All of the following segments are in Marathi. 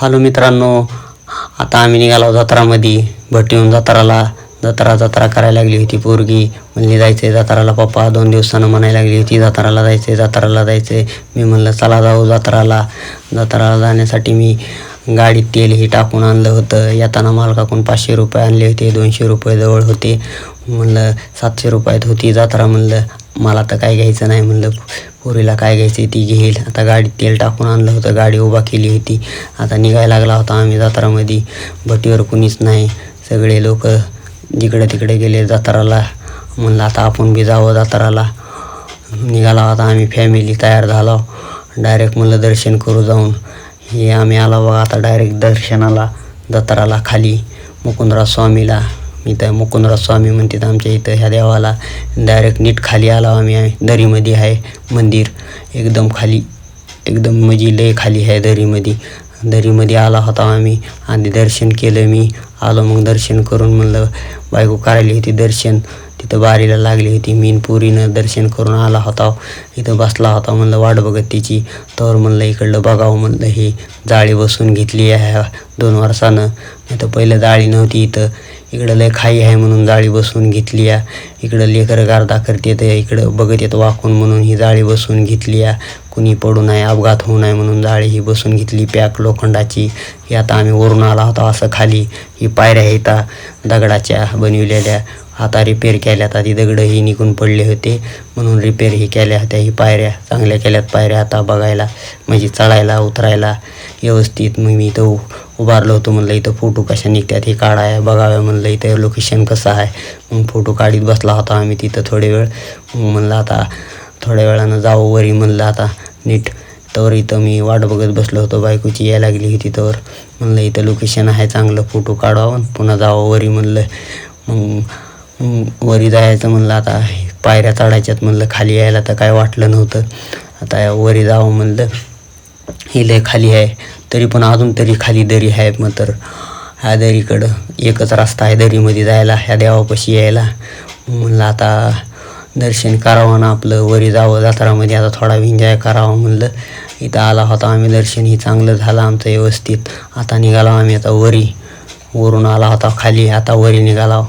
हॅलो मित्रांनो आता आम्ही निघालो जत्रामध्ये. भट्टीहून जत्राला. जत्रा जत्रा करायला लागली होती पोरगी. म्हणली जायचंय जत्राला पप्पा दोन दिवसानं म्हणायला लागली होती जत्राला जायचंय जत्राला जायचंय. मी म्हणलं चला जाऊ जत्राला. जत्राला जाण्यासाठी मी गाडीत तेल हे टाकून आणलं होतं. येताना मालकाकडून पाचशे रुपये आणले होते दोनशे रुपये जवळ होते. म्हणलं सातशे रुपयात होती जत्रा म्हणलं. मला तर काय घ्यायचं नाही म्हणलं. पोरीला काय घ्यायचं ती घेईल. आता गाडीत तेल टाकून आणलं होतं. गाडी उभा केली होती. आता निघायला लागला होता आम्ही जात्रामध्ये. भटीवर कुणीच नाही. सगळे लोक जिकडे तिकडे गेले जात्राला. म्हणलं आता आपण बी जावं जात्राला. निघाला होता आम्ही. फॅमिली तयार झालो. डायरेक्ट म्हणलं दर्शन करू जाऊन. हे आम्ही आलो बघा आता डायरेक्ट दर्शनाला. जत्राला खाली. मुकुंदरा स्वामीला. इथं मुकुंदराज स्वामी म्हणतात आमच्या इथं ह्या देवाला डायरेक्ट नीट खाली आलो आम्ही. दरीमध्ये आहे मंदिर. एकदम खाली एकदम म्हणजे लय खाली आहे दरीमध्ये. दरीमध्ये आला होता आम्ही. आधी दर्शन केलं मी. आलो मग दर्शन करून म्हणलं बायको करायली होती दर्शन. तिथं बारीला लागली होती. मीन पुरीनं दर्शन करून आला होता. इथं बसला होता म्हणलं वाट बघत तिची. तर म्हणलं इकडलं बघावं म्हणलं ही जाळी बसून घेतली आहे दोन वर्षानं. नाही तर पहिलं जाळी नव्हती इथं. इकडं लय खाई आहे म्हणून जाळी बसवून घेतली आहे इकडं लेकर गारदा करते तर इकडं बघत येतं वाकून म्हणून ही जाळी बसवून घेतली आहे कुणी पडू नये अपघात होऊ नये म्हणून जाळी ही बसून घेतली पॅक लोखंडाची. ही आता आम्ही वरून आला होता असं खाली ही पायऱ्या आहेत दगडाच्या बनविलेल्या. आता रिपेअर केल्या आता ती दगडं ही निघून पडले होते. म्हणून रिपेअर ही केल्या होत्या ही पायऱ्या चांगल्या केल्यात पायऱ्या आता बघायला म्हणजे चढायला उतरायला व्यवस्थित मग मी तो उभारलो होतो म्हणलं इथं फोटो कशा निघतात हे काढाय बघाव्या म्हणलं इथं लोकेशन कसं आहे. मग फोटो काढीत बसला होता आम्ही तिथं थोडे वेळ. म्हणलं आता थोड्या वेळानं जावं वरी म्हणलं आता नीट. तर इथं मी वाट बघत बसलो होतो बायकोची यायला लागली होती तर. म्हणलं इथं लोकेशन आहे चांगलं फोटो काढावा पुन्हा जावं वरी म्हणलं. मग वरी जायचं म्हणलं आता पायऱ्या चढायच्यात म्हणलं खाली यायला तर काय वाटलं नव्हतं. आता वरी जावं म्हणलं. ही लय खाली आहे. तरी पण अजून तरी खाली दरी आहे मग तर ह्या दरीकडं एकच रस्ता आहे दरीमध्ये जायला ह्या देवापाशी यायला. म्हणलं आता दर्शन करावं ना आपलं वरी जावं जत्रामध्ये आता थोडा एन्जॉय करावा म्हणलं. इथं आला होता आम्ही दर्शन ही चांगलं झालं आमचं व्यवस्थित. आता निघालो आम्ही आता वरी. वरून आला होता खाली आता वरी निघाला.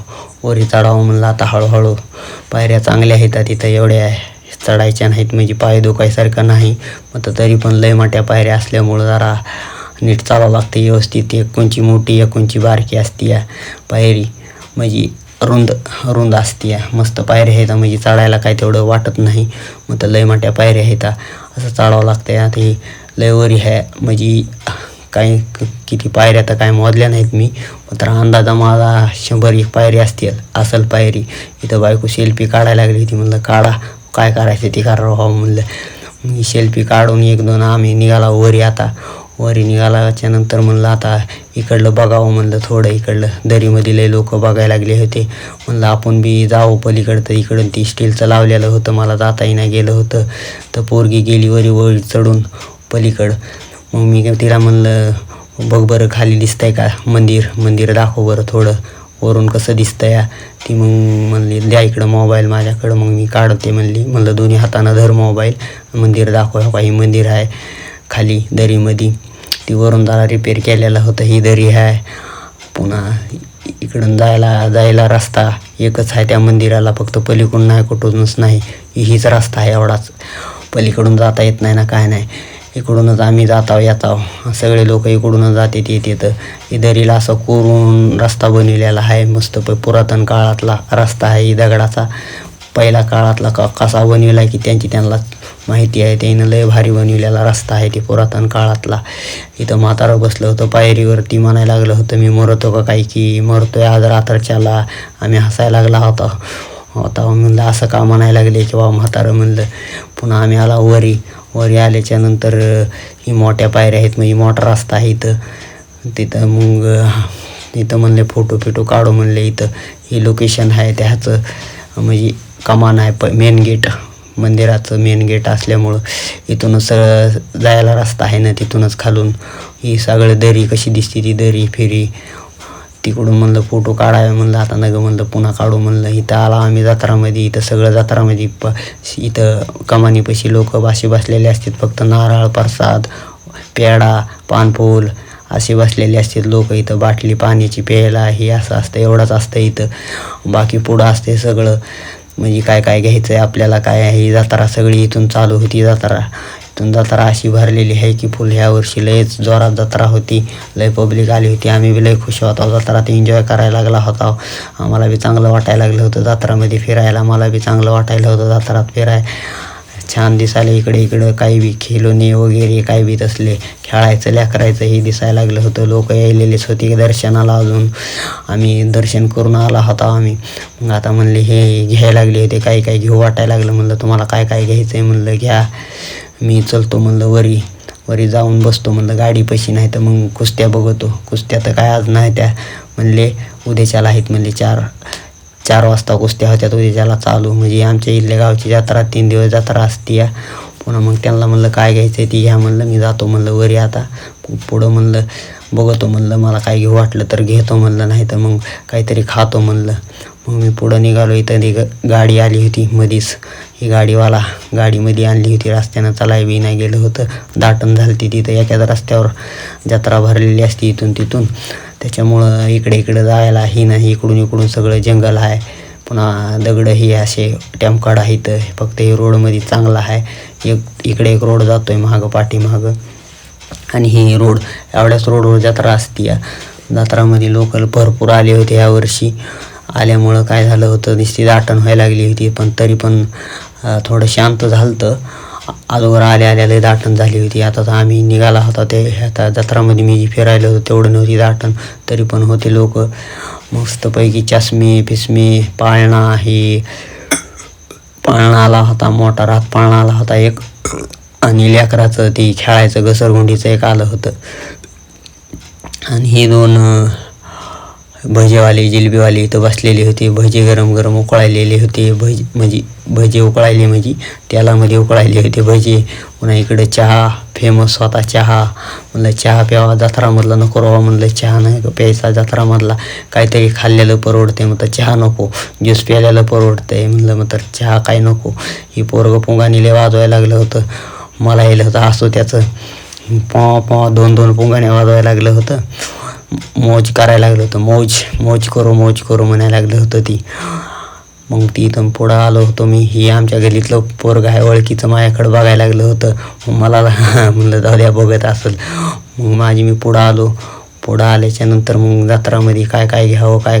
वरी चढावं म्हणलं आता हळूहळू. पायऱ्या चांगल्या आहेत तिथं एवढ्या चढायच्या नाहीत म्हणजे पाय दुखायसारखं नाही. मग तर तरी पण लय मोठ्या पायऱ्या असल्यामुळं जरा नीट चालावं लागतं व्यवस्थित एक कोणची मोठी एक कोणची बारकी असती या पायरी म्हणजे रुंद रुंद असते मस्त पायऱ्या आहेत म्हणजे चढायला काय तेवढं वाटत नाही. मग तर लय मोठ्या पायऱ्या आहेत. असं चढावं लागतं आता ही लय वरी म्हणजे काही किती पायऱ्या तर काय मोजल्या नाहीत मी. तर अंदाजा माझा शंभर एक पायरी असतील. असल पायरी. इथं बायको सेल्फी काढायला लागली होती. म्हणलं काढा. काय करायचं ते? करा व्हावं म्हणलं. मी सेल्फी काढून एक दोन आम्ही निघाला वरी आता. वरी निघाल्याच्या नंतर म्हणलं आता इकडलं बघावं म्हणलं थोडं इकडलं दरीमध्ये लोक बघायला लागले होते. म्हणलं आपण बी जावं पलीकडं तर इकडं ती स्टीलचं लावलेलं होतं मला जाताही नाही गेलं होतं. तर पोरगी गेली वरी वरी चढून पलीकडं. मग मी तिला म्हणलं बघ बरं खाली दिसतंय का मंदिर मंदिर दाखव बरं थोडं. वरून कसं दिसतंय? ती मग म्हणली द्या इकडं मोबाईल माझ्याकडं. मग मी काढते म्हणली म्हणलं दोन्ही हातानं धर मोबाईल मंदिर दाखव काही मंदिर आहे. खाली दरीमध्ये. ती वरून जरा रिपेअर केलेला होतं. ही दरी आहे. पुन्हा इकडून जायला जायला रस्ता एकच आहे त्या मंदिराला. फक्त पलीकडून नाही कुठूनच नाही. हीच रस्ता आहे एवढाच. पलीकडून जाता येत नाही ना काय नाही. इकडूनच आम्ही जाताव येताव. सगळे लोक इकडूनच जातात येतात. ही दरीला असं कोरून रस्ता बनवलेला आहे. मस्त प पुरातन काळातला रस्ता आहे. ही दगडाचा पहिल्या काळातला का कसा बनविला की त्यांची त्यांना माहिती आहे त्यानं लय भारी बनविलेला रस्ता आहे ते पुरातन काळातला. इथं म्हातारं बसलं होतं पायरीवरती म्हणायला लागलं होतं मी मरतो का काही की मरतोय आज रात्रच्याला. आम्ही हसायला लागला होता. होता म्हणलं असं का म्हणायला लागले की बाबा म्हातारं म्हणलं. पुन्हा आम्ही आला वरी. वरी आल्याच्यानंतर ही मोठ्या पायऱ्या आहेत म्हणजे मोठा रस्ता आहे इथं. तिथं मग इथं म्हणले फोटो फिटो काढू म्हणले इथं. हे लोकेशन आहे त्याचं म्हणजे कमान आहे प मेन गेट. मंदिराचं मेन गेट असल्यामुळं इथूनच सरळ जायला रस्ता आहे ना तिथूनच खालून. ही सगळं दरी कशी दिसते ती दरी फेरी. तिकडून म्हणलं फोटो काढावे म्हणलं आता नग म्हणलं पुन्हा काढू म्हणलं. इथं आला आम्ही जत्रामध्ये इथं सगळं जत्रामध्ये. प इथं कमानीपाशी लोक बाशी बसलेले असतात फक्त नारळ प्रसाद पेढा पानफूल असे बसलेले असतात लोक. इथं बाटली पाण्याची प्यायला हे असं असतं एवढंच असतं इथं. बाकी पुढं असते सगळं. म्हणजे काय काय घ्यायचं आहे आपल्याला काय आहे ही जत्रा सगळी इथून चालू होती जत्रा. इथून जत्रा अशी भरलेली आहे की फुल ह्या वर्षी लयच जोरात जत्रा होती लय पब्लिक आली होती. आम्ही बी लय खुश होतो जत्रात एन्जॉय करायला लागला होता. आम्हाला बी चांगलं वाटायला लागलं होतं जत्रामध्ये फिरायला मला बी चांगलं वाटायला होतं जत्रात फिराय. छान दिसायला इकडे इकडं काही बी खेलोने वगैरे काही बी तसले. खेळायचं लेकरायचं हे दिसायला लागलं होतं. लोक यायलेलेच होते दर्शनाला अजून. आम्ही दर्शन करून आला होता आम्ही. मग आता म्हणले हे घ्यायला लागले होते. काही काही घेऊ वाटायला लागलं. म्हणलं तुम्हाला काय काय घ्यायचं आहे म्हणलं घ्या. मी चलतो म्हणलं वरी. वरी जाऊन बसतो म्हणलं गाडी पशी नाही तर मग कुस्त्या बघतो. कुस्त्या तर काय आज नाही त्या. म्हणले उद्याच्याला आहेत. म्हणले चार. चार वाजता कुस्त्या होत्या उद्याच्याला चालू. म्हणजे आमच्या इथल्या गावची जत्रा तीन दिवस जत्रा असते या. पुन्हा मग त्यांना म्हणलं काय घ्यायचं आहे ती घ्या म्हणलं. मी जातो म्हणलं वरी आता. पुढं म्हणलं बघतो म्हणलं मला काय घेऊ वाटलं तर घेतो म्हणलं. नाही तर मग काहीतरी खातो म्हणलं. मग मी पुढं निघालो. इथं ती गाडी आली होती मधीच. ही गाडीवाला गाडीमध्ये आणली होती. रस्त्यानं चालाय बी नाही गेलं होतं. दाटण झाली ती तिथं एखाद्या रस्त्यावर. जत्रा भरलेली असती इथून तिथून. त्याच्यामुळं इकडे इकडे जायला ही नाही इकडून इकडून सगळं जंगल आहे. पुन्हा दगड ही असे टेमकाड आहेत फक्त हे रोडमध्ये चांगला आहे. एक इकडे एक रोड जातोय मागं पाठीमागं. आणि ही रोड एवढ्याच रोडवर जत्रा असती. या जत्रामध्ये लोक भरपूर आले होते यावर्षी आल्यामुळं काय झालं होतं नुसती दाटण व्हायला लागली होती. पण तरी पण थोडं शांत झालं आजवर आल्या आल्या लय दाटण झाली होती. आता तर आम्ही निघाला होता ते आता जत्रामध्ये मी जी फिरायला होतो तेवढं नव्हती दाटण. तरी पण होते लोक. मस्तपैकी चष्मे फिसमे पाळणा हे पाळणा आला होता मोठा रात पाळणा आला होता एक. आणि लेकराचं ते खेळायचं घसरगुंडीचं एक आलं होतं. आणि हे दोन भजेवाले जिलबीवाले इथं बसलेले होते. भजे गरम गरम उकळायलेले होते. भज म्हणजे भजे उकळायले म्हणजे तेलामध्ये उकळायले होते भजे. पुन्हा इकडं चहा फेमस होता चहा. म्हणलं चहा प्यावा जत्रामधला नको राहा म्हणलं चहा नाही का प्यायचा जत्रामधला. काहीतरी खाल्लेलं परवडते मग चहा नको. ज्यूस प्यायलेलं परवडतंय. म्हणलं मग तर चहा काय नको? ही पोरगं पुंगानीले वाजवायला लागलं होतं. मला यायलं होतं असो त्याचं. पॉ पॉ दोन दोन पुंगाने वाजवायला लागलं होतं. मौज करायला लागलं होतं. मौज मौज करू मौज करू म्हणायला लागलं होतं ती. मग ती इथून पुढं आलो होतो मी. ही आमच्या गलीतलं पोरग आहे ओळखीचं माझ्याकडं बघायला लागलं होतं. मला म्हणलं जाऊ द्या बघत असेल. मग माझी मी पुढं आलो. पुढं आल्याच्यानंतर मग जत्रामध्ये काय काय घ्यावं काय काय